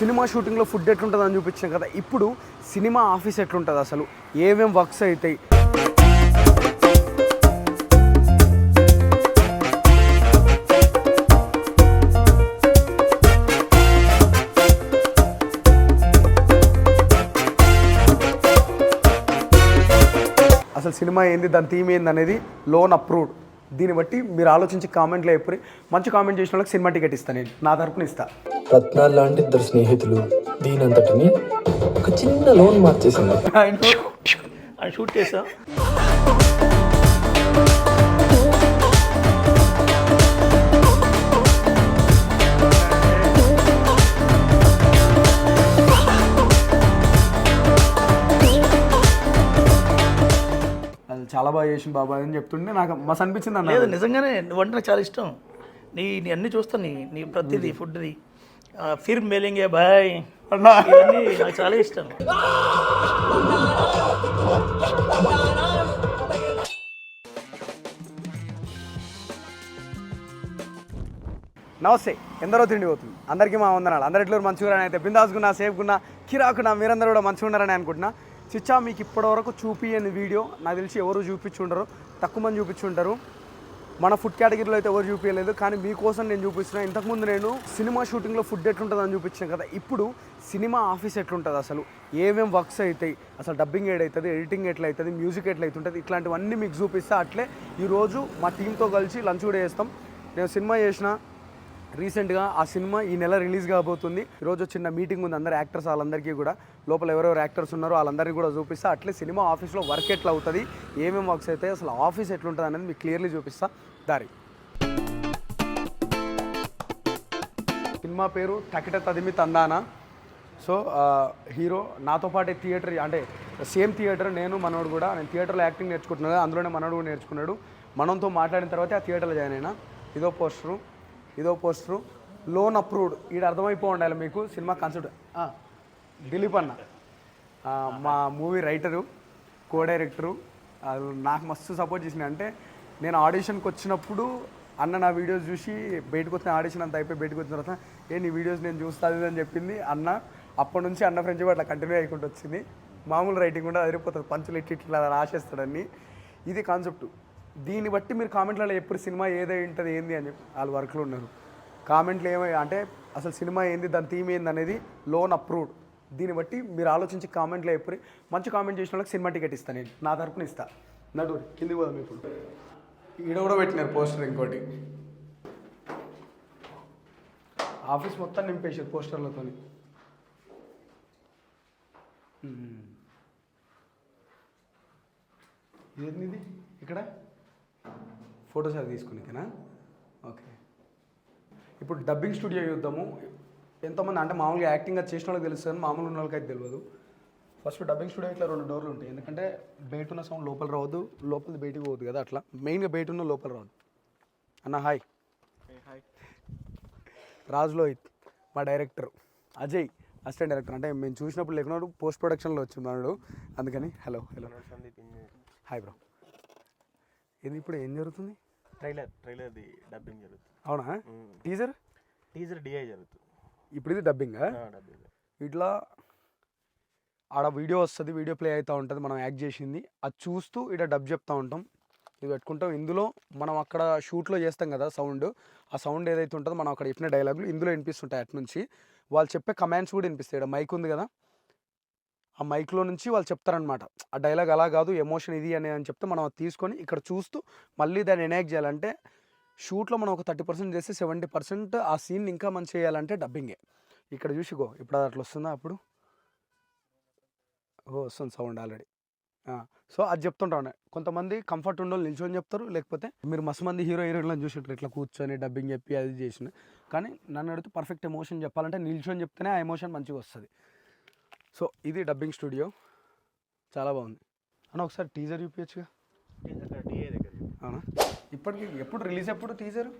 Cinema షూటింగ్లో food ఎట్లుంటుంది అని చూపించాం కదా ఇప్పుడు సినిమా ఆఫీస్ ఎట్లుంటుంది అసలు? ఏమేం వర్క్స్ అవుతాయి? అసలు సినిమా ఏంది దాని థీమ్ ఏంది అనేది లోన్ అప్రూవ్డ్. దీన్ని బట్టి మీరు ఆలోచించి కామెంట్లో ఎప్పుడు మంచి కామెంట్ చేసిన వాళ్ళకి సినిమా టికెట్ ఇస్తాను నేను. నా తరపున ఇస్తా. రత్నాలు లాంటి ఇద్దరు స్నేహితులు దీనంతటిని ఒక చిన్న లోన్ మార్చేసింది షూట్ చేసా చాలా బాగా చేసిన బాబా అని చెప్తుంటే నాకు మస్తు అనిపించింది అన్న లేదు నిజంగానే నువ్వంటే నాకు చాలా ఇష్టం. నీ నీ అన్ని చూస్తాను నీ నీ ప్రతిదీ ఫుడ్ది ఫిర్ మేలింగే బాయ్. ఇవన్నీ నాకు చాలా ఇష్టం. నమస్తే ఎందరో తిండి పోతుంది. అందరికీ మా వందనాలు. అందరి ఎట్లు మంచిగా అయితే బిందాసుకున్నా సేఫ్కున్నా కిరాకున్నా మీరందరూ కూడా మంచిగా ఉన్నారని అనుకుంటున్నా. చిచ్చా మీకు ఇప్పటివరకు చూపియని వీడియో. నాకు తెలిసి ఎవరు చూపించుండరు. తక్కువ మంది చూపించుంటారు మన ఫుడ్ కేటగిరీలో అయితే ఎవరు చూపించలేదు. కానీ మీకోసం నేను చూపిస్తున్నా. ఇంతకుముందు నేను సినిమా షూటింగ్లో ఫుడ్ ఎట్లుంటుంది అని చూపించాను కదా ఇప్పుడు సినిమా ఆఫీస్ ఎట్లుంటుంది అసలు? ఏమేం వర్క్స్ అవుతాయి? అసలు డబ్బింగ్ అవుతుంది ఎడిటింగ్ ఎట్లయితుంది మ్యూజిక్ ఎట్లయితుంటుంది ఇట్లాంటివన్నీ మీకు చూపిస్తా. అట్లే ఈరోజు మా టీంతో కలిసి లంచ్ కూడా చేస్తాం. నేను సినిమా చేసిన రీసెంట్గా ఆ సినిమా ఈ నెల రిలీజ్ కాబోతుంది. ఈరోజు చిన్న మీటింగ్ ఉంది అందరు యాక్టర్స్ వాళ్ళందరికీ కూడా. లోపల ఎవరెవరు యాక్టర్స్ ఉన్నారో వాళ్ళందరికీ కూడా చూపిస్తా. అట్లే సినిమా ఆఫీస్లో వర్క్ ఎట్లా అవుతుంది ఏమేమి వర్క్స్ అయితే అసలు ఆఫీస్ ఎట్లుంటుంది అనేది మీకు క్లియర్లీ చూపిస్తా. దారి. సినిమా పేరు తకిట తదిమి తందానా. సో హీరో నాతో పాటే థియేటర్ అంటే సేమ్ థియేటర్ నేను మనోడు కూడా నేను థియేటర్లో యాక్టింగ్ నేర్చుకుంటున్నాను అందులోనే మనోడు కూడా నేర్చుకున్నాడు. మనంతో మాట్లాడిన తర్వాతే ఆ థియేటర్లో జాయిన్ అయినా. ఇదో పోస్టరు. ఇదో పోస్టరు. Loan approved. ఈడ అర్థమైపో ఉండాలి మీకు. సినిమా కాన్సెప్ట్ దిలీప్ అన్న. మా మూవీ రైటరు కో డైరెక్టరు అది నాకు మస్తు సపోర్ట్ చేసిన అంటే నేను ఆడిషన్కి వచ్చినప్పుడు అన్న నా వీడియోస్ చూసి బయటకు వచ్చిన ఆడిషన్ అంతా అయిపోయి బయటకు వచ్చిన తర్వాత ఏ నీ వీడియోస్ నేను చూస్తాను అని చెప్పింది అన్న. అప్పటి నుంచి అన్న ఫ్రెండ్షిప్ అట్లా కంటిన్యూ అయికుంటూ వచ్చింది. మామూలు రైటింగ్ కూడా అదిరిపోతుంది. పంచులు ఇట్టి ఇట్లా రాసేస్తాడని ఇది కాన్సెప్ట్ దీన్ని బట్టి మీరు కామెంట్లలో ఎప్పుడు సినిమా ఏదై ఉంటుంది ఏంది అని చెప్పి వాళ్ళు వర్క్లో ఉన్నారు. కామెంట్లు ఏమై అంటే అసలు సినిమా ఏంది దాని థీమ్ ఏంది అనేది లోన్ అప్రూవ్డ్. దీన్ని బట్టి మీరు ఆలోచించి కామెంట్లో ఎప్పుడు మంచి కామెంట్ చేసిన వాళ్ళకి సినిమా టికెట్ ఇస్తాను నేను. నా తరపున ఇస్తా. నటు కింది పోదాం ఇప్పుడు. ఈడ కూడా పెట్టినారు పోస్టర్ ఇంకోటి. ఆఫీస్ మొత్తం నింపేసారు పోస్టర్లతో ఇది? ఇక్కడ? ఫొటోస్ అది తీసుకునికనా ఓకే. ఇప్పుడు డబ్బింగ్ స్టూడియో చూద్దాము. ఎంతమంది అంటే మామూలుగా యాక్టింగ్ అది చేసిన వాళ్ళకి తెలుస్తుంది మామూలు ఉన్న వాళ్ళకి అయితే తెలియదు ఫస్ట్ డబ్బింగ్ స్టూడియో ఇట్లా రెండు డోర్లు ఉంటాయి. ఎందుకంటే బయట ఉన్న సౌండ్ లోపల రావద్దు లోపల బయటికి పోవద్దు కదా అట్లా. మెయిన్గా బయట ఉన్న లోపల రావద్దు. అన్న హాయ్. రాజ్ లోహిత్ మా డైరెక్టర్. Ajay assistant director. అంటే మేము చూసినప్పుడు లేకున్నాడు పోస్ట్ ప్రొడక్షన్లో వచ్చిన్నాడు అందుకని హలో హలో. Hi bro. ఇది ఇప్పుడు ఏం జరుగుతుంది? ట్రైలర్ ట్రైలర్ది డబ్బింగ్ జరుగుతుంది. అవునా? టీజర్? టీజర్ డిఐ జరుగుతుంది. ఇప్పుడు ఇది డబ్బింగా డబ్బింగ్ ఇట్లా ఆడ వీడియో వస్తుంది వీడియో ప్లే అవుతూ ఉంటుంది మనం యాక్ట్ చేసింది. అది చూస్తూ ఇక్కడ డబ్ చెప్తా ఉంటాం. ఇది పెట్టుకుంటాం. ఇందులో మనం అక్కడ షూట్లో చేస్తాం కదా సౌండ్ ఆ సౌండ్ ఏదైతే ఉంటుందో మనం అక్కడ చెప్పిన డైలాగులు ఇందులో వినిపిస్తుంటాయి అటు నుంచి. వాళ్ళు చెప్పే కమాండ్స్ కూడా వినిపిస్తాయి. ఇక్కడ మైక్ ఉంది కదా? ఆ మైక్లో నుంచి వాళ్ళు చెప్తారనమాట. ఆ డైలాగ్ అలా కాదు ఎమోషన్ ఇది అని అని చెప్తే మనం అది తీసుకొని ఇక్కడ చూస్తూ మళ్ళీ దాన్ని ఎనాక్ట్ చేయాలంటే షూట్లో మనం ఒక థర్టీ పర్సెంట్ చేస్తే సెవెంటీ పర్సెంట్ ఆ సీన్ ఇంకా మంచి చేయాలంటే డబ్బింగే. ఇక్కడ చూసిగో ఇప్పుడు అది అట్లా వస్తుందా అప్పుడు? ఓ వస్తుంది సౌండ్ ఆల్రెడీ. సో అది చెప్తుంటాను కొంతమంది కంఫర్ట్ ఉండో నిల్చొని చెప్తారు లేకపోతే మీరు మస్తు మంది హీరో హీరోయిన్లను చూసింటారు ఇట్లా కూర్చొని డబ్బింగ్ చెప్పి అది చేసిన. కానీ నన్ను అడిగితే పర్ఫెక్ట్ ఎమోషన్ చెప్పాలంటే నిల్చొని చెప్తేనే ఆ ఎమోషన్ మంచిగా వస్తుంది. సో ఇది డబ్బింగ్ స్టూడియో. చాలా బాగుంది. అన్న ఒకసారి టీజర్ చూపించచ్చుగా అవునా? ఇప్పటికి ఎప్పుడు రిలీజ్ ఎప్పుడు టీజర్?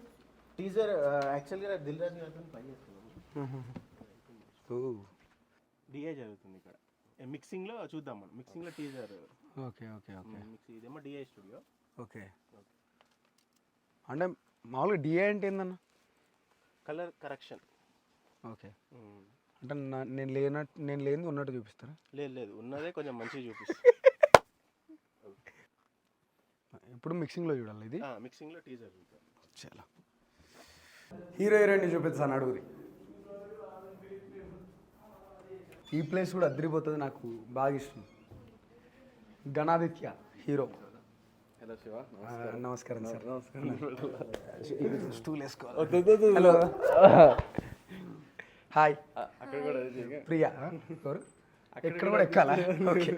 టీజర్ యాక్చువల్గా దిల్ రాజు గారితో పని డిఐ జరుగుతుంది ఇక్కడ. మిక్సింగ్లో చూద్దాం మనం. మిక్సింగ్లో teaser. Okay okay okay. Mix ఇదేమో డిఐ స్టూడియో. ఓకే. అంటే మామూలుగా డిఏ అంటే ఏందన్న? Colour correction. ఓకే. అంటే నేను లేనట్టు నేను లేనిది ఉన్నట్టు చూపిస్తారా? లేదు లేదు. ఉన్నదే కొంచెం మంచిగా చూపిస్తుంది ఇప్పుడు మిక్సింగ్లో చూడాలి ఇది? మిక్సింగ్లో టీజర్ చాలా. హీరో హీరోయిన్ చూపిస్తాను అడుగురి ఈ ప్లేస్ కూడా అదిరిపోతుంది నాకు బాగా ఇష్టం. గణాదిత్య హీరో. హలో శివ నమస్కారం. సార్. స్టూల్ వేసుకోవాలి. హలో. హాయ్. ప్రియా ఎవరు? ఇక్కడ కూడా ఎక్కాలా? ఓకే.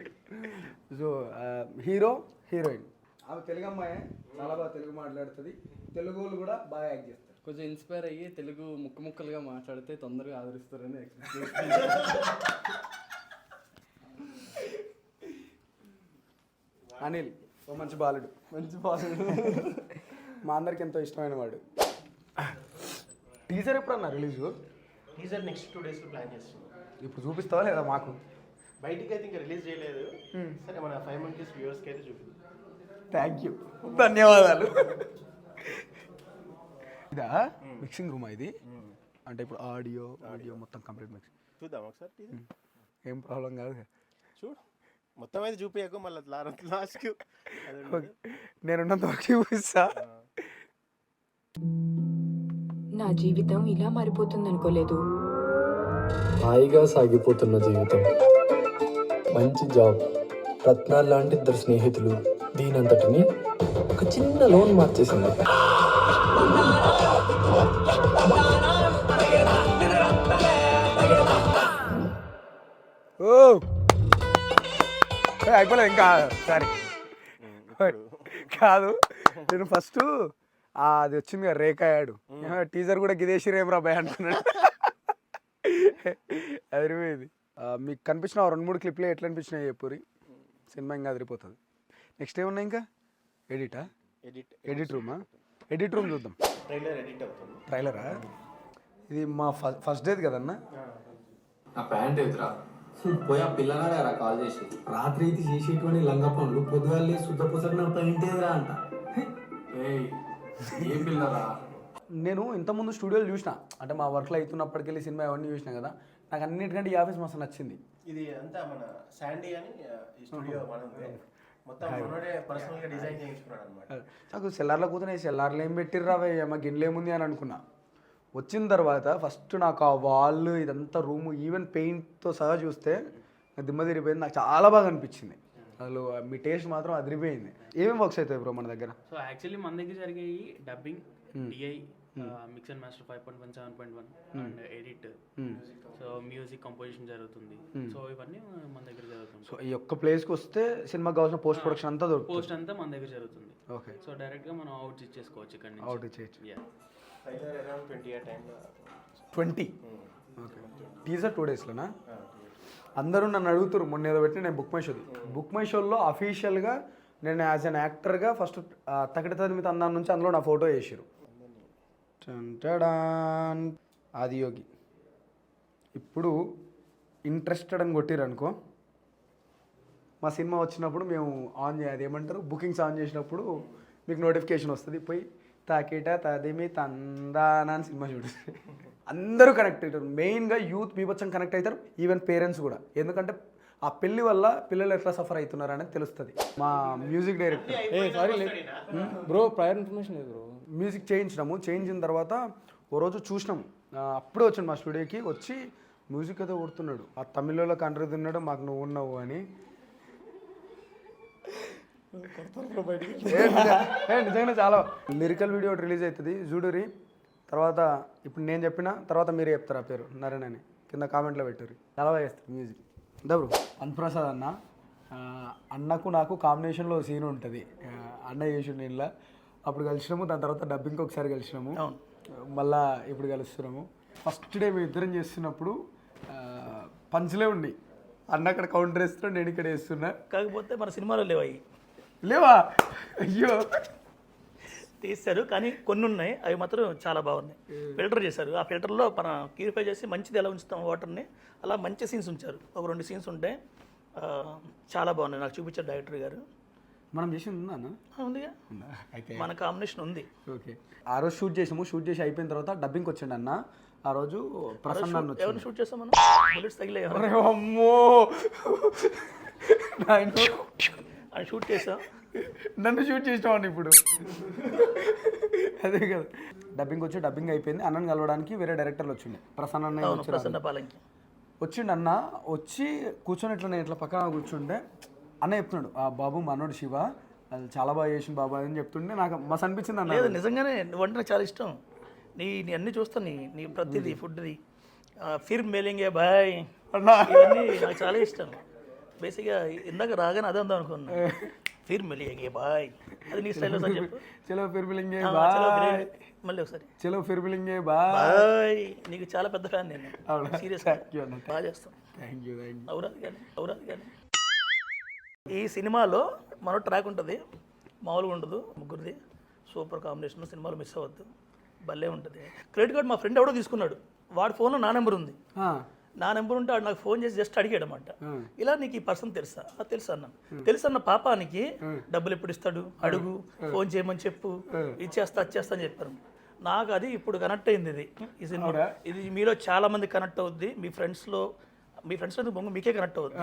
So hero heroine. ఆమె తెలుగు అమ్మాయి చాలా బాగా తెలుగు మాట్లాడుతుంది. తెలుగు వాళ్ళు కూడా బాగా యాక్ట్ చేస్తారు. కొంచెం ఇన్స్పైర్ అయ్యి తెలుగు ముక్క ముక్కలుగా మాట్లాడితే తొందరగా ఆదరిస్తారని ఎక్స్పెక్ట్ అనిల్ ఓ మంచి బాలుడు. మంచి బాగుంది మా అందరికి ఎంతో ఇష్టమైన వాడు. టీజర్ ఎప్పుడన్నా రిలీజ్? టీజర్ నెక్స్ట్ టూ డేస్లో ప్లాన్ చేస్తున్నాం. ఇప్పుడు చూపిస్తావా లేదా మాకు? బయటికి అయితే ఇంకా రిలీజ్ చేయలేదు. సరే మన ఫైవ్ మంత్స్ వ్యూవర్స్కి అయితే చూపిద్దాం. థ్యాంక్ యూ ధన్యవాదాలు. ఇదా? మిక్సింగ్ రూమా ఇది? అంటే ఇప్పుడు ఆడియో ఆడియో మొత్తం కంప్లీట్ మిక్సింగ్ చూద్దాం ఒకసారి ఏం ప్రాబ్లం కాదు. చూడు. మొత్తం అయితే చూపించకు మళ్ళీ లాస్ట్కి నేనున్నంత వరకు చూపిస్తా. నా జీవితం ఇలా మారిపోతుంది అనుకోలేదు హాయిగా సాగిపోతున్న జీవితం. మంచి జాబ్ రత్నాలు లాంటి ఇద్దరు స్నేహితులు దీనంతటిని ఒక చిన్న లోన్ మార్చేసింది. అయిపోలేదు ఇంకా సారీ. కాదు నేను ఫస్ట్ అది వచ్చింది కదా రేఖ యాడు. టీజర్ కూడా గిదేసిరేం రా భయ అనుకున్నాడు అదిరిపోయింది. ఆ, మీకు కనిపించిన ఆ రెండు మూడు క్లిప్లే ఎట్లా అనిపించినాయి చెప్పురి సినిమా ఇంకా అదిరిపోతుంది. నెక్స్ట్ ఏమున్నా ఇంకా? ఎడిటా ఎడిట్ ఎడిట్ రూమా ఎడిట్ రూమ్ చూద్దాం. ట్రైలర్ ఎడిట్ అవుతుంది. ట్రైలరా ఇది మా ఫస్ట్ డేది కదన్నా నా ప్యాంట్ ఎదురా. పోయి ఆ పిల్లగాడు కాల్ చేసి. రాత్రి అయితే చేసేటువంటి లంగా పనులు పొద్దుగాలి శుద్ధ పుసక నా ప్యాంట్ ఎదురా అంట. ఏయ్ ఏం పిల్లరా? నేను ఇంతకుముందు స్టూడియోలు చూసిన. అంటే మా వర్క్లో అవుతున్నప్పటికెళ్ళి సినిమా అవన్నీ చూసిన కదా. నాకు అన్నిటికంటే ఈ ఆఫీస్ మస్తు నచ్చింది. ఇది అంతా మన శాండీ అని ఈ స్టూడియో మనది. మొత్తం మనోడే పర్సనల్గా డిజైన్ చేయించుకున్నాడు అనమాట నాకు సెల్లార్లో కూతునే సెల్లార్లో ఏం పెట్టిర్రా మా గిన్నెలు ఏముంది అని అనుకున్నా. వచ్చిన తర్వాత ఫస్ట్ నాకు ఆ వాల్ ఇదంతా రూము ఈవెన్ పెయింట్తో సహా చూస్తే దిమ్మ తిరిగిపోయింది. నాకు చాలా బాగా అనిపించింది. అసలు మీ టేస్ట్ మాత్రం అదిరిపోయింది. ఏమేమి వర్క్స్ అవుతాయి బ్రో మన దగ్గర? సో యాక్చువల్లీ మన దగ్గర జరిగేవి dubbing DI mix and master five point one seven point one and edit so music composition జరుగుతుంది. సో ఇవన్నీ మన దగ్గర జరుగుతుంది. సో ఈ ఒక్క ప్లేస్కి వస్తే సినిమాకి కావాల్సిన పోస్ట్ ప్రొడక్షన్ అంతా దొరుకుతుంది. పోస్ట్ అంతా మన దగ్గర జరుగుతుంది. ఓకే సో డైరెక్ట్గా మనం అవుట్ ఇచ్చేసుకోవచ్చు ఇక్కడ నుంచి. అవుట్ చేయొచ్చు around twenty twenty okay teaser two డేస్లోనా అందరూ నన్ను అడుగుతారు మొన్న ఏదో పెట్టి నేను బుక్ మై షోది. బుక్ మై షోలో అఫీషియల్గా నేను యాజ్ అన్ యాక్టర్గా ఫస్ట్ తగిట తదిమిత అందాం నుంచి అందులో నా ఫోటో వేసారు ఆది యోగి. ఇప్పుడు ఇంట్రెస్టెడ్ అని కొట్టిరు అనుకో మా సినిమా వచ్చినప్పుడు మేము ఆన్ చేయాలి ఏమంటారు? బుకింగ్స్ ఆన్ చేసినప్పుడు మీకు నోటిఫికేషన్ వస్తుంది పోయి తాకిట తదిమి తందానా అని సినిమా చూడు. అందరూ కనెక్ట్ అవుతారు. మెయిన్గా యూత్ బీభత్సం కనెక్ట్ అవుతారు. ఈవెన్ పేరెంట్స్ కూడా. ఎందుకంటే ఆ పెళ్ళి వల్ల పిల్లలు ఎట్లా సఫర్ అవుతున్నారు అనేది తెలుస్తుంది. మా మ్యూజిక్ డైరెక్టర్ ఏ సారీ బ్రో ప్రయర్ ఇన్ఫర్మేషన్ లేదు బ్రో మ్యూజిక్ చేయించినాము. చేయించిన తర్వాత ఓ రోజు చూసినాము. అప్పుడే వచ్చాడు మా స్టూడియోకి వచ్చి మ్యూజిక్ ఏదో కొడుతున్నాడు. ఆ తమిళలో కండ్రి తిన్నాడు మాకు నువ్వు ఉన్నావు అని. ఏ, నిజ- ఏ, నిజంగానే చాలా. లిరికల్ వీడియో రిలీజ్ అవుతుంది. జూడూరి తర్వాత ఇప్పుడు నేను చెప్పిన తర్వాత మీరే చెప్తారు ఆ పేరు నరేన్ అని కింద కామెంట్లో పెట్టారు చాలా బాగా చేస్తారు మ్యూజిక్ దబ్రు అన్ప్రసాద్ అన్న. అన్నకు నాకు కాంబినేషన్లో సీన్ ఉంటుంది. అన్న చేసిండు ఇంట్లో అప్పుడు కలిసినాము దాని తర్వాత డబ్బింగ్కి ఒకసారి కలిసినాము. మళ్ళా ఇప్పుడు కలుస్తున్నాము. ఫస్ట్ డే మేము ఇద్దరం చేస్తున్నప్పుడు పంచులే ఉండి. అన్న అక్కడ కౌంటర్ వేస్తున్నాడు నేను ఇక్కడ వేస్తున్నా. కాకపోతే మన సినిమాలో లేవు అవి. లేవా? అయ్యో. తీస్తారు కానీ కొన్ని ఉన్నాయి అవి మాత్రం చాలా బాగున్నాయి. ఫిల్టర్ చేశారు. ఆ ఫిల్టర్లో మన ప్యూరిఫై చేసి మంచిది ఎలా ఉంచుతాం వాటర్ని అలా మంచి సీన్స్ ఉంచారు. ఒక రెండు సీన్స్ ఉంటే ఆ, చాలా బాగున్నాయి. నాకు చూపించారు డైరెక్టర్ గారు. మనం చేసింది ఉందా ఉందిగా. అయితే మన కాంబినేషన్ ఉంది. ఓకే. ఆ రోజు షూట్ చేసాము. షూట్ చేసి అయిపోయిన తర్వాత డబ్బింగ్కి వచ్చాడు అన్న. ఆ రోజు ప్రసన్న. ఎవరిని షూట్ చేస్తాం మనం? బుల్లెట్స్ తగిలే అమ్మో! అని షూట్ చేసాం. నన్ను షూట్ చేసినావండి ఇప్పుడు. అదే కదా. డబ్బింగ్ వచ్చి డబ్బింగ్ అయిపోయింది. అన్నని కలవడానికి వేరే డైరెక్టర్లు వచ్చిండే. ప్రసన్న అన్నయ్య ప్రసన్న పాలంకి. వచ్చిండు అన్న. వచ్చి కూర్చొని ఇట్లా నేను ఇట్లా పక్కన కూర్చుంటే అన్న చెప్తున్నాడు ఆ బాబు మనోడు శివ. అది చాలా బాగా చేసిన బాబు అని చెప్తుంటే నాకు మస్తు అనిపించింది అన్న లేదు నిజంగానే నువ్వంటే నాకు చాలా ఇష్టం. నీ నీ అన్ని చూస్తాను నీ నీ ప్రతిదీ ఫుడ్ది ఫిర్ మేలింగే బాయ్. ఇవన్నీ నాకు చాలా ఇష్టం. బేసిక్గా ఇందాక రాగానే అదే అందాం అనుకున్నా. ఫిర్ మిలియగే బాయ్. అది నీ స్టైల్లో సార్ చెప్పు. చలో ఫిర్ మిలింగే బాయ్. మళ్ళీ ఒకసారి. చలో ఫిర్ మిలింగే బాయ్. నీకు చాలా పెద్ద ఫ్యాన్ నేను? సీరియస్. బాగా చేస్తాం. థ్యాంక్ యూ అవురాది కానీ అవురాది కానీ ఈ సినిమాలో మరో ట్రాక్ ఉంటుంది. మామూలుగా ఉండదు ముగ్గురిది. సూపర్ కాంబినేషన్ సినిమాలో మిస్ అవ్వద్దు. భలే ఉంటుంది. క్రెడిట్ కార్డ్ మా ఫ్రెండ్ ఎవడో తీసుకున్నాడు. వాడి ఫోన్లో నా నెంబర్ ఉంది. నా నెంబర్ ఉంటే నాకు ఫోన్ చేసి జస్ట్ అడిగాడు అనమాట ఇలా నీకు ఈ పర్సన్ తెలుసా? "ఆ, తెలుసు అన్న. తెలుసు అన్న పాపానికి డబ్బులు ఎప్పుడు ఇస్తాడు? అడుగు ఫోన్ చేయమని చెప్పు ఇచ్చేస్తా వచ్చేస్తా అని చెప్పారు. నాకు అది ఇప్పుడు కనెక్ట్ అయింది ఇది. ఈ సినిమా ఇది మీలో చాలా మంది కనెక్ట్ అవుద్ది. మీ ఫ్రెండ్స్లో మీ ఫ్రెండ్స్ ఎందుకు బొంగు? మీకే కనెక్ట్ అవుద్ది.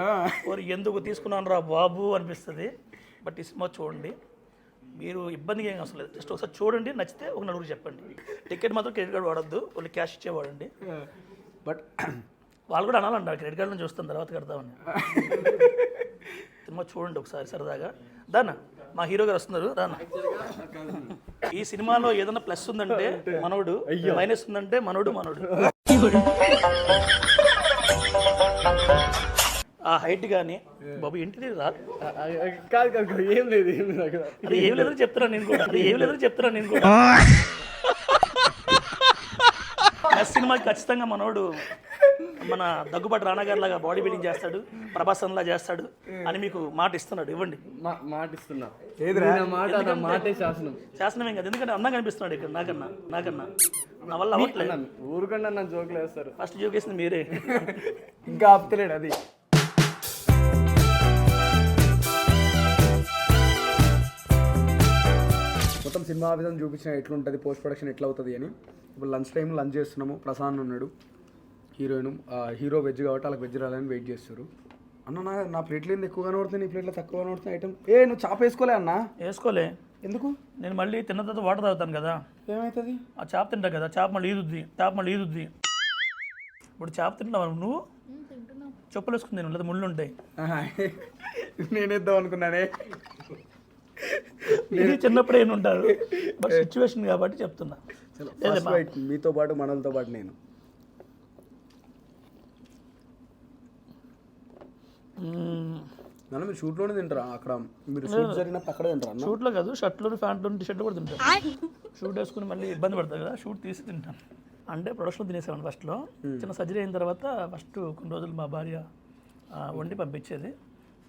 ఓరి ఎందుకు తీసుకున్నాను రా బాబు అనిపిస్తుంది. బట్ ఈ సినిమా చూడండి. మీరు ఇబ్బందిగా ఏం అవసరం లేదు. జస్ట్ ఒకసారి చూడండి నచ్చితే ఒక నలుగురు చెప్పండి. టికెట్ మాత్రం క్రెడిట్ కార్డ్ వాడద్దు. ఓన్లీ క్యాష్ ఇచ్చే వాడండి బట్ వాళ్ళు కూడా అనాలంటారు క్రెడిట్ కార్డు నుంచి చూస్తాం తర్వాత కడతామని సినిమా చూడండి ఒకసారి సరదాగా. దానా? మా హీరో గారు వస్తున్నారు. దానా? ఈ సినిమాలో ఏదైనా ప్లస్ ఉందంటే మనోడు మైనస్ ఉందంటే మనోడు మనోడు. ఆ హైట్ కానీ బాబు ఏంటిది? రా. కాదు కాదు ఏం లేదు ఏం లేదు అక్కడ. అది ఏం లేదని చెప్తున్నా నేను కూడా. అది ఏం లేదని చెప్తున్నా నేను కూడా. సినిమాకి ఖచ్చితంగా మనోడు మన దగ్గుబాటి రానా గారి లాగా బాడీ బిల్డింగ్ చేస్తాడు ప్రభాసం లా చేస్తాడు అని మీకు మాట ఇస్తున్నాడు. ఇవ్వండి. మా మాట ఇస్తున్నా ఏదిరా మాట నా మాటే శాసనం. కాదు. ఎందుకంటే అందంగా కనిపిస్తున్నాడు ఇక్కడ నాకన్నా నాకన్నా. నా వల్ల అవ్వట్లేదు. ఊరుకుండా నన్ను జోకులు వేస్తారు. ఫస్ట్ జోక్ వేసింది మీరే. ఇంకా ఆపుతలేడు అది. మొత్తం సినిమా విధం చూపించిన ఎట్లుంటుంది పోస్ట్ ప్రొడక్షన్ ఎట్లా అవుతుంది అని. ఇప్పుడు లంచ్ టైం లంచ్ చేస్తున్నాము. ప్రసాద్ ఉన్నాడు. హీరోయిన్ హీరో వెజ్ కాబట్టి వాళ్ళకి వెజ్ రాలని వెయిట్ చేస్తారు. అన్న నా నా ప్లేట్లు ఏంది ఎక్కువ కనబడుతుంది నీ ప్లేట్లో తక్కువ కనబడుతుంది ఐటమ్. ఏ నువ్వు చాప వేసుకోలే అన్న. వేసుకోలే. ఎందుకు? నేను మళ్ళీ తిన్న తర్వాత వాటర్ తాగుతాను కదా. ఏమవుతుంది ఆ చేప తింటా కదా చేప మళ్ళీ ఈదుద్ది చేప మళ్ళీ ఈదుద్ది. ఇప్పుడు చేప తింటున్నావు నువ్వు? చెప్పులు వేసుకుని నేను లేదా ముళ్ళు ఉంటాయి. నేనేద్దాం అనుకున్నానే. ఇది చిన్నప్పుడు ఏమి ఉంటారు బట్ సిచ్యువేషన్ కాబట్టి చెప్తున్నా. మీతో పాటు మనలతో పాటు నేను. నన్ను మీరు షూట్లోనే తింటారా? అక్కడ మీరు షూట్ జరిగినప్పుడు అక్కడే తింటారా షూట్లో కాదు షర్ట్లు ప్యాంట్లు టీషర్ట్లు కూడా తింటాను షూట్ వేసుకుని మళ్ళీ ఇబ్బంది పడతారు కదా షూట్ తీసి తింటాను అంటే ప్రొడక్షన్ తినేసాను ఫస్ట్లో. చిన్న సర్జరీ అయిన తర్వాత ఫస్ట్ కొన్ని రోజులు మా భార్య వండి పంపించేది.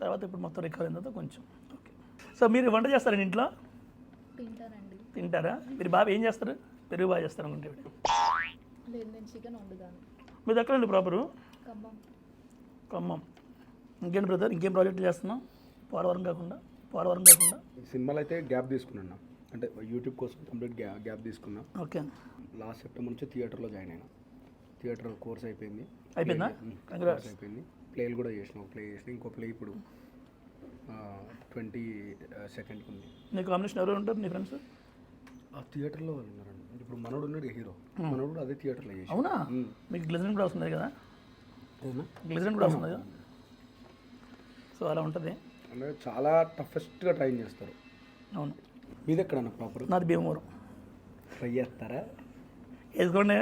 తర్వాత ఇప్పుడు మొత్తం రికవర్ అయిన తర్వాత కొంచెం. ఓకే. సో మీరు వంట చేస్తారండి ఇంట్లో? తింటారా? మీరు బాగా ఏం చేస్తారు? పెరుగు బాగా చేస్తారు అనుకుంటే మీరు ఎక్కడండి ప్రాపరు ఖమ్మం. ఖమ్మం. ఇంకేం బ్రదర్? ఇంకేం ప్రాజెక్టులు చేస్తున్నాం పోలవరం కాకుండా పోలవరం కాకుండా. సినిమాలో అయితే గ్యాప్ తీసుకున్నా అంటే యూట్యూబ్ కోసం కంప్లీట్ గ్యా గ్యాప్ తీసుకున్నా. ఓకే. లాస్ట్ సెప్టెంబర్ నుంచి థియేటర్లో జాయిన్ అయినా. థియేటర్ కోర్స్ అయిపోయింది. అయిపోయిందా? కోర్స్ అయిపోయింది. ప్లేలు కూడా చేసిన ఒక ప్లే చేసిన. ఇంకో ప్లే ఇప్పుడు ట్వంటీ సెకండ్కి ఉంది నీ కాంబినేషన్ ఎవరు ఉంటారు నీ ఫ్రెండ్స్ ఆ థియేటర్లో వాళ్ళు ఉన్నారండి. ఇప్పుడు మనోడు ఉన్నాడు హీరో. మనోడు అదే థియేటర్లో చేసి అవునా? మీకు గ్లిజరిన్ కూడా వస్తుంది కదా? అవునా గ్లిజరిన్ కూడా వస్తుంది కదా? సో అలా ఉంటుంది. అంటే చాలా టఫెస్ట్గా ట్రైన్ చేస్తారు. అవును. మీది ఎక్కడన్నా ప్రాపర్ నాది భీమవరం. ట్రై చేస్తారా? వేసుకోండి.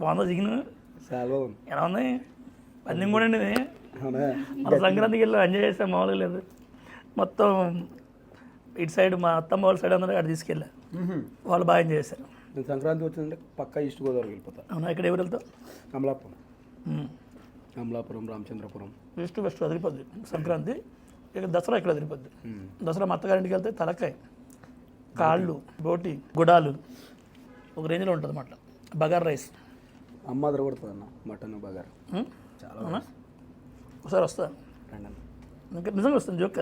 బాగుందా చికెన్ చాలా ఎలా ఉంది? అన్నీ కూడా అండి. మన సంక్రాంతికి వెళ్ళి ఎంజాయ్ చేస్తే మామూలుగా లేదు. మొత్తం ఇటు సైడ్ మా అత్తమ్మ వాళ్ళ సైడ్ అందరూ అక్కడ తీసుకెళ్ళా. వాళ్ళు బాగా ఎంజాయ్ చేశారు. నేను సంక్రాంతి వచ్చిందంటే పక్కా ఈస్ట్ గోదావరికి వెళ్ళిపోతా. అవునా? ఇక్కడ ఎవరు వెళ్తావు? అమలాపురం అమలాపురం రామచంద్రపురం. ఈస్ట్ వెస్ట్ వదిలిపోద్ది. సంక్రాంతి ఇక దసరా ఇక్కడ వదిలిపోద్ది. దసరా మా అత్తగారింటికి వెళ్తే తలకాయ కాళ్ళు బోటి గుడాలు ఒక రేంజ్లో ఉంటుంది అన్నమాట బగార్ రైస్. అమ్మ అదర కొడుతుంది అన్న మటన్ బగారు? చాలా ఒకసారి వస్తా. ఇంకా నిజంగా వస్తుంది జోక్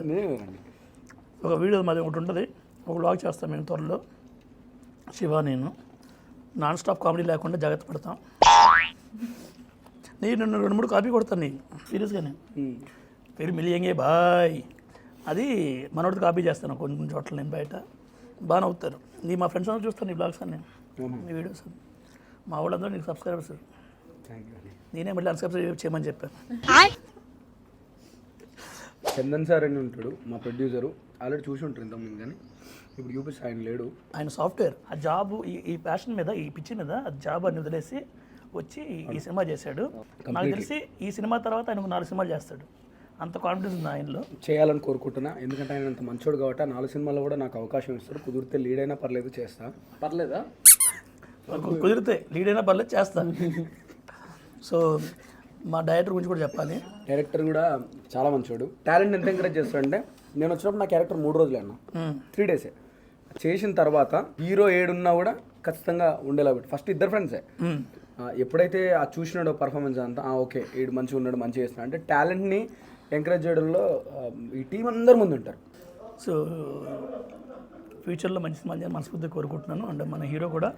ఒక వీడియో మాది ఒకటి ఉంటుంది. ఒక వ్లాగ్ చేస్తాం మేము త్వరలో. శివ నేను. నాన్ స్టాప్ కామెడీ లేకుండా జాగ్రత్త పడతాం. నేను రెండు మూడు కాపీ కొడతాను నీకు. సీరియస్గానే. పేరు మిలియంగే బాయ్. అది మనోడితో కాపీ చేస్తాను కొన్ని కొన్ని చోట్ల నేను బయట. బాగా నవ్వుతారు. నీ మా ఫ్రెండ్స్ అందరూ చూస్తాను నీ బ్లాగ్స్ అన్నీ. నీ వీడియోస్ మా వాళ్ళందరూ నీకు సబ్స్క్రైబర్స్. థ్యాంక్ యూ నేనే మళ్ళీ అన్సబ్స్క్రైబ్ చేయమని చెప్పాను. చందన్ సార్ అని ఉంటాడు మా ప్రొడ్యూసరు ఆల్రెడీ చూసి ఉంటారు ఇంతకుముందు కానీ. ఇప్పుడు చూపిస్తే ఆయన లేడు. ఆయన సాఫ్ట్వేర్. ఆ జాబ్ ఈ ఈ ప్యాషన్ మీద ఈ పిచ్చి మీద ఆ జాబ్ అని వదిలేసి వచ్చి ఈ సినిమా చేశాడు. నాకు తెలిసి ఈ సినిమా తర్వాత ఆయన నాలుగు సినిమాలు చేస్తాడు. అంత కాన్ఫిడెన్స్ ఉంది ఆయనలో. చేయాలని కోరుకుంటున్నా. ఎందుకంటే ఆయన అంత మంచోడు కాబట్టి నాలుగు సినిమాల్లో కూడా నాకు అవకాశం ఇస్తారు కుదిరితే లీడ్ అయినా పర్లేదు చేస్తా. పర్లేదా? కుదిరితే లీడ్ అయినా పర్లేదు చేస్తాను సో మా డైరెక్టర్ గురించి కూడా చెప్పాలి. డైరెక్టర్ కూడా చాలా మంచోడు. టాలెంట్ ఎంత ఎంకరేజ్ చేస్తాడంటే నేను వచ్చినప్పుడు నా క్యారెక్టర్ మూడు రోజులే అన్న. త్రీ డేసే చేసిన తర్వాత హీరో ఏడున్నా కూడా ఖచ్చితంగా ఉండేలా పెట్టి ఫస్ట్ ఇద్దరు ఫ్రెండ్సే ఎప్పుడైతే ఆ చూసినాడో పర్ఫార్మెన్స్ అంతా ఓకే వీడు మంచిగా ఉన్నాడు మంచిగా చేస్తున్నాడు. అంటే టాలెంట్ని ఎంకరేజ్ చేయడంలో ఈ టీం అందరు ముందు ఉంటారు. సో ఫ్యూచర్లో మంచి సినిమా చేయాలని మనస్ఫూర్తిగా కోరుకుంటున్నాను. అండ్ మన హీరో కూడా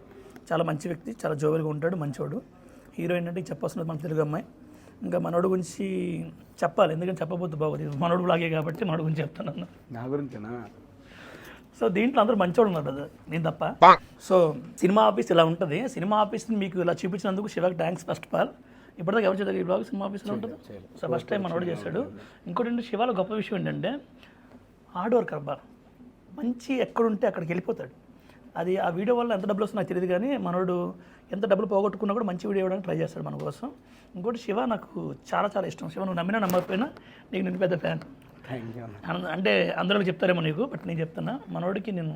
చాలా మంచి వ్యక్తి చాలా జోవెల్గా ఉంటాడు మంచివాడు హీరో ఏంటంటే చెప్పాల్సినది మన తెలుగు అమ్మాయి. ఇంకా మనోడు గురించి చెప్పాలి. ఎందుకంటే చెప్పబోద్దు బాగోదు మనోడు లాగే కాబట్టి మనోడు గురించి చెప్తాను నా గురించేనా? సో దీంట్లో అందరూ మంచోడు ఉన్నారు. నేను తప్ప. సో సినిమా ఆఫీస్ ఇలా ఉంటుంది. సినిమా ఆఫీస్ని మీకు ఇలా చూపించినందుకు శివకి థ్యాంక్స్ ఫస్ట్ ఆఫ్ ఆల్ ఇప్పటిదాకా ఎవరు చేస్తారు ఈ బ్లాగ్ సినిమా ఆఫీస్లో ఉంటుంది? సో ఫస్ట్ టైం మనోడు చేశాడు. ఇంకోటి ఏంటంటే శివాలో గొప్ప విషయం ఏంటంటే హార్డ్ వర్క్ అబ్బా. మంచి ఎక్కడుంటే అక్కడికి వెళ్ళిపోతాడు. అది ఆ వీడియో వల్ల ఎంత డబ్బులు వస్తుందో నాకు తెలియదు కానీ మనోడు ఎంత డబ్బులు పోగొట్టుకున్నా కూడా మంచి వీడియో ఇవ్వడానికి ట్రై చేస్తాడు మన కోసం. ఇంకోటి శివ నాకు చాలా చాలా ఇష్టం. శివ నువ్వు నమ్మినా నమ్మకపోయినా నీకు నేను పెద్ద ఫ్యాన్ అంటే అందరూ చెప్తారేమో నీకు బట్ నేను చెప్తున్నా మనోడికి నేను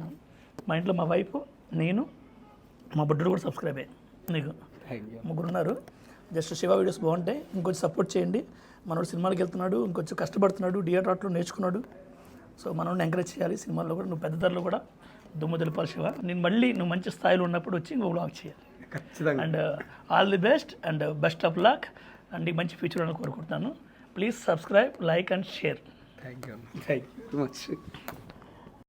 మా ఇంట్లో మా వైఫ్ నేను మా బుడ్డుడు కూడా సబ్స్క్రైబ్ అయ్యాను నీకు ముగ్గురు ఉన్నారు జస్ట్ శివ వీడియోస్ బాగుంటాయి. ఇంకొంచెం సపోర్ట్ చేయండి. మనోడు సినిమాలకు వెళ్తున్నాడు ఇంకొంచెం కష్టపడుతున్నాడు థియేటర్ ఆర్ట్లో నేర్చుకున్నాడు. సో మనోడిని ఎంకరేజ్ చేయాలి సినిమాల్లో కూడా. నువ్వు పెద్ద ధరలో కూడా దుమ్ము దులపాలి శివ. నేను మళ్ళీ నువ్వు మంచి స్థాయిలో ఉన్నప్పుడు వచ్చి ఇంకో బ్లాగ్ చేయాలి. ఖచ్చితంగా. And all the best and best of luck and మంచి ఫ్యూచర్ అని కోరుకుంటున్నాను. Please subscribe like and share thank you thank you much